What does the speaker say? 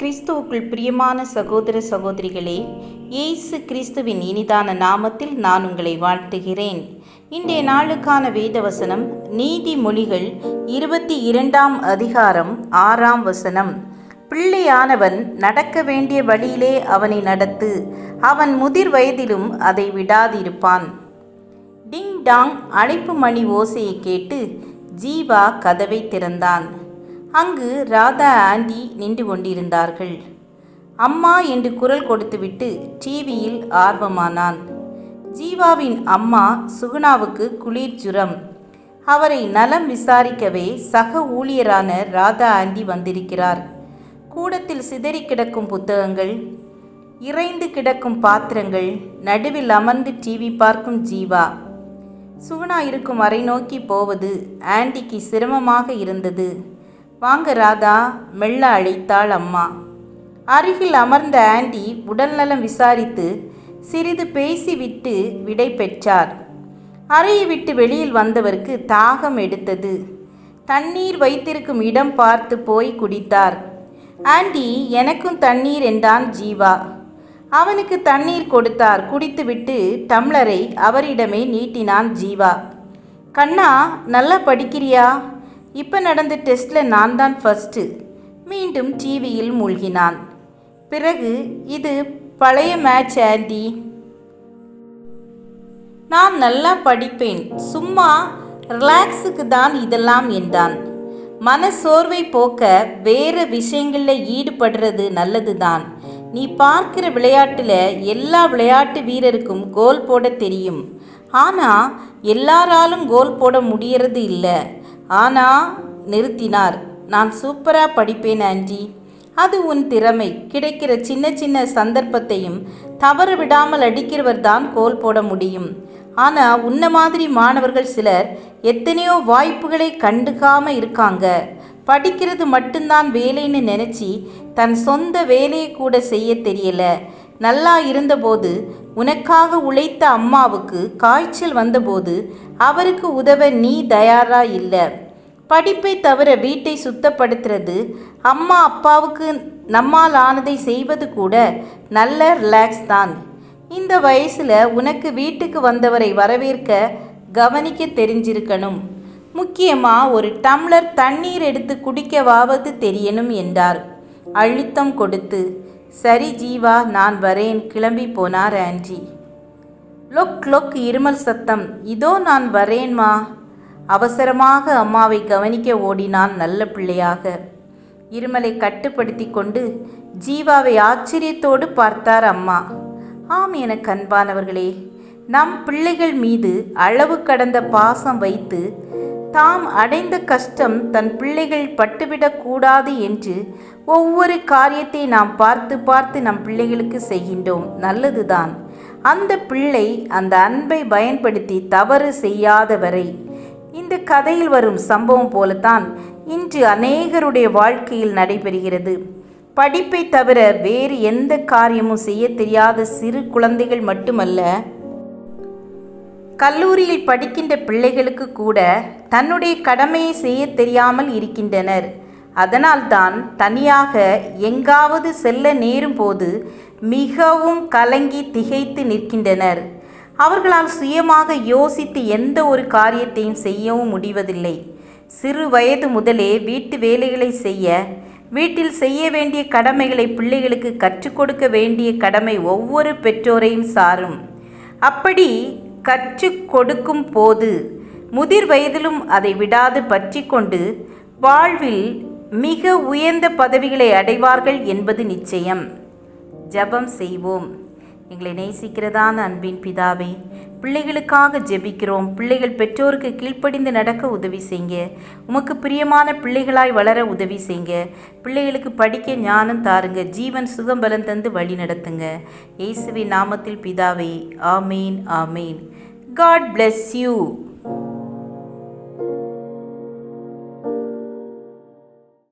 கிறிஸ்துவுக்குள் பிரியமான சகோதர சகோதரிகளே இயேசு கிறிஸ்துவின் இனிதான நாமத்தில் நான் உங்களை வாழ்த்துகிறேன். இன்றைய நாளுக்கான வேதவசனம் நீதிமொழிகள் இருபத்தி இரண்டாம் அதிகாரம் ஆறாம் வசனம். பிள்ளையானவன் நடக்க வேண்டிய வழியிலே அவனை நடத்து அவன் முதிர் வயதிலும் அதை விடாதிருப்பான். டிங் டாங் அழைப்பு மணி ஓசையை கேட்டு ஜீவா கதவை திறந்தான். அங்கு ராதா ஆண்டி நின்று கொண்டிருந்தார்கள். அம்மா என்று குரல் கொடுத்துவிட்டு டிவியில் ஆர்வமானான். ஜீவாவின் அம்மா சுகுணாவுக்கு குளிர் ஜுரம். அவரை நலம் விசாரிக்கவே சக ஊழியரான ராதா ஆண்டி வந்திருக்கிறார். கூடத்தில் சிதறி கிடக்கும் புத்தகங்கள் இறைந்து கிடக்கும் பாத்திரங்கள் நடுவில் அமர்ந்து டிவி பார்க்கும் ஜீவா. சுகுணா இருக்கும் அறை நோக்கி போவது ஆண்டிக்கு சிரமமாக இருந்தது. வாங்க ராதா மெல்ல அழைத்தாள் அம்மா. அருகில் அமர்ந்த ஆண்டி உடல்நலம் விசாரித்து சிறிது பேசிவிட்டு விடை பெற்றார். அறையை விட்டு வெளியில் வந்தவருக்கு தாகம் எடுத்தது. தண்ணீர் வைத்திருக்கும் இடம் பார்த்து போய் குடித்தார். ஆண்டி எனக்கும் தண்ணீர் என்றான் ஜீவா. அவனுக்கு தண்ணீர் கொடுத்தார். குடித்துவிட்டு டம்ளரை அவரிடமே நீட்டினான் ஜீவா. கண்ணா நல்லா படிக்கிறியா? இப்போ நடந்த டெஸ்ட்டில் நான் தான் ஃபஸ்ட்டு மீண்டும் டிவியில் மூழ்கினான். பிறகு இது பழைய மேட்ச் ஆண்டி. நான் நல்லா படிப்பேன். சும்மா ரிலாக்ஸுக்கு தான் இதெல்லாம் என்றான். மன சோர்வை போக்க வேறு விஷயங்களில் ஈடுபடுறது நல்லது தான் நீ பார்க்கிற விளையாட்டில் எல்லா விளையாட்டு வீரருக்கும் கோல் போட தெரியும். ஆனால் எல்லாராலும் கோல் போட முடியறது இல்லை. ஆனால் நிறுத்தினார். நான் சூப்பராக படிப்பேன் ஆண்டி. அது உன் திறமை. கிடைக்கிற சின்ன சின்ன சந்தர்ப்பத்தையும் தவற விடாமல் அடிக்கிறவர் தான் கோல் போட முடியும். ஆனால் உன்ன மாதிரி மாணவர்கள் சிலர் எத்தனையோ வாய்ப்புகளை கண்டுக்காம இருக்காங்க. படிக்கிறது மட்டும்தான் வேலைன்னு நினச்சி தன் சொந்த வேலையை கூட செய்ய தெரியல. நல்லா இருந்தபோது உனக்காக உழைத்த அம்மாவுக்கு காய்ச்சல் வந்தபோது அவருக்கு உதவ நீ தயாரா இல்லை. படிப்பை தவிர வீட்டை சுத்தப்படுத்துறது அம்மா அப்பாவுக்கு நம்மால் ஆனதை செய்வது கூட நல்ல ரிலாக்ஸ் தான். இந்த வயசில் உனக்கு வீட்டுக்கு வந்தவரை வரவேற்க கவனிக்க தெரிஞ்சிருக்கணும். முக்கியமாக ஒரு டம்ளர் தண்ணீர் எடுத்து குடிக்கவாவது தெரியணும் என்றார். அழுத்தம் கொடுத்து சரி ஜீவா நான் வரேன். கிளம்பி போனார் ஆன்டி லொக் லொக் இருமல் சத்தம். இதோ நான் வரேன்மா. அவசரமாக அம்மாவை கவனிக்க ஓடினான் நல்ல பிள்ளையாக. இருமலை கட்டுப்படுத்தி கொண்டு ஜீவாவை ஆச்சரியத்தோடு பார்த்தார் அம்மா. ஆம் என கண்பானவர்களே நம் பிள்ளைகள் மீது அளவு கடந்த பாசம் வைத்து தாம் அடைந்த கஷ்டம் தன் பிள்ளைகள் பட்டுவிடக்கூடாது என்று ஒவ்வொரு காரியத்தை நாம் பார்த்து பார்த்து நம் பிள்ளைகளுக்கு செய்கின்றோம். நல்லதுதான். அந்த பிள்ளை அந்த அன்பை பயன்படுத்தி தவறு செய்யாத வரை இந்த கதையில் வரும் சம்பவம் போலத்தான் இன்று அநேகருடைய வாழ்க்கையில் நடைபெறுகிறது. படிப்பை தவிர வேறு எந்த காரியமும் செய்ய தெரியாத சிறு குழந்தைகள் மட்டுமல்ல கல்லூரியில் படிக்கின்ற பிள்ளைகளுக்கு கூட தன்னுடைய கடமையை செய்ய தெரியாமல் இருக்கின்றனர். அதனால்தான் தனியாக எங்காவது செல்ல நேரும் போது மிகவும் கலங்கி திகைத்து நிற்கின்றனர். அவர்களால் சுயமாக யோசித்து எந்த ஒரு காரியத்தையும் செய்யவும் முடிவதில்லை. சிறு வயது முதலே வீட்டு வேலைகளை செய்ய வீட்டில் செய்ய வேண்டிய கடமைகளை பிள்ளைகளுக்கு கற்றுக் கொடுக்க வேண்டிய கடமை ஒவ்வொரு பெற்றோரையும் சாரும். அப்படி கற்றுக் கொடுக்கும் போது முதிர் வயதிலும் அதை விடாது பற்றி கொண்டு வாழ்வில் மிக உயர்ந்த பதவிகளை அடைவார்கள் என்பது நிச்சயம். ஜபம் செய்வோம். எங்களை நேசிக்கிறதான அன்பின் பிதாவே. பிள்ளைகளுக்காக ஜெபிக்கிறோம். பிள்ளைகள் பெற்றோருக்கு கீழ்ப்படிந்து நடக்க உதவி செய்ங்க. உமக்கு பிரியமான பிள்ளைகளாய் வளர உதவி செய்ங்க. பிள்ளைகளுக்கு படிக்க ஞானம் தாருங்க. ஜீவன் சுகம் பலன் தந்து வழி நடத்துங்க. இயேசுவின் நாமத்தில் பிதாவே. ஆமீன் ஆமீன். God bless you